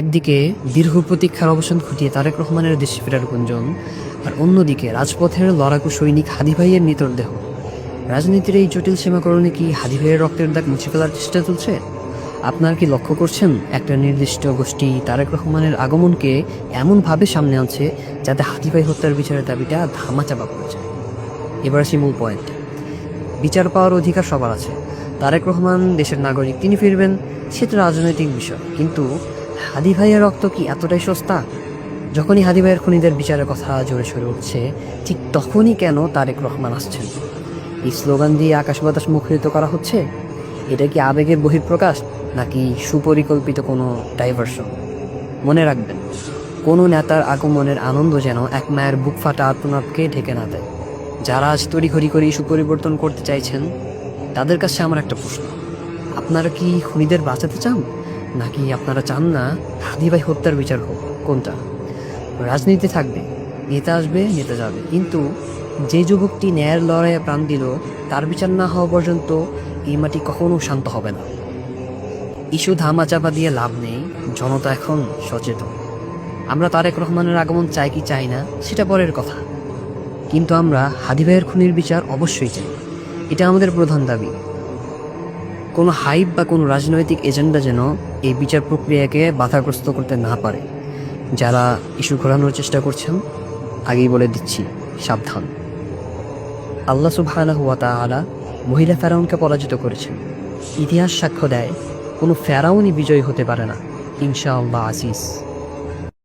একদিকে দীর্ঘ প্রতীক্ষার অবসান ঘটিয়ে তারেক রহমানের দেশে ফেরার গুঞ্জন, আর অন্যদিকে রাজপথের লড়াকু সৈনিক হাদি ভাইয়ের মৃতদেহ রাজনীতির এই জটিল সীমাকরণে কি হাদি ভাইয়ের রক্তের দাগ মুছে ফেলার চেষ্টা চলছে? আপনার কি লক্ষ্য করছেন একটা নির্দিষ্ট গোষ্ঠী তারেক রহমানের আগমনকে এমনভাবে সামনে আনছে যাতে হাদি ভাই হত্যার বিচারের দাবিটা ধামাচাপা পড়ে যায় এবার আসি মূল পয়েন্ট বিচার পাওয়ার অধিকার সবার আছে। তারেক রহমান দেশের নাগরিক, তিনি ফিরবেন, সেটা রাজনৈতিক বিষয়। কিন্তু হাদি ভাইয়ের রক্ত কি এতটাই সস্তা? যখনই হাদি ভাইয়ের খুনিদের বিচারের কথা জোরে সরে উঠছে, ঠিক তখনই কেন তারেক রহমান আসছেন? এই স্লোগান দিয়ে আকাশ বাতাস মুখরিত করা হচ্ছে? এটা কি আবেগের বহিঃপ্রকাশ, নাকি সুপরিকল্পিত কোনো ডাইভারশন মনে রাখবেন, কোনো নেতার আগমনের আনন্দ যেন এক মায়ের বুক ফাটা আত্মনাথকে ঢেকে না দেয়। যারা আজ তড়িঘড়ি করে ইস্যু পরিবর্তন করতে চাইছেন, তাদের কাছে আমার একটা প্রশ্ন। আপনারা কি খুনিদের বাঁচাতে চান? নাকি আপনারা চান না? হাদিভাই হত্যার বিচার হোক। কোনটা? রাজনীতি থাকবে। নেতা আসবে, নেতা যাবে। কিন্তু যে যুবকটি ন্যায়ের লড়াইয়ে প্রাণ দিল, তার বিচার না হওয়া পর্যন্ত এই মাটি কখনো শান্ত হবে না। ইস্যু ধামাচাপা দিয়ে লাভ নেই। জনতা এখন সচেতন। আমরা তারেক রহমানের আগমন চাই কি চাই না, সেটা পরের কথা। কিন্তু আমরা হাদি ভাইয়ের খুনির বিচার অবশ্যই চাই। এটা আমাদের প্রধান দাবি। কোনো হাইপ বা কোনো রাজনৈতিক এজেন্ডা যেন এই বিচার প্রক্রিয়াকে বাধাগ্রস্ত করতে না পারে। যারা ইস্যু ঘোরানোর চেষ্টা করছেন, আগেই বলে দিচ্ছি, সাবধান। আল্লাহ হুয়া তা আলা মহিলা ফেরাউনকে পরাজিত করেছেন। ইতিহাস সাক্ষ্য দেয়, কোনো ফেরাউনই বিজয়ী হতে পারে না। ইনশাআল্লাহ, আজিজ।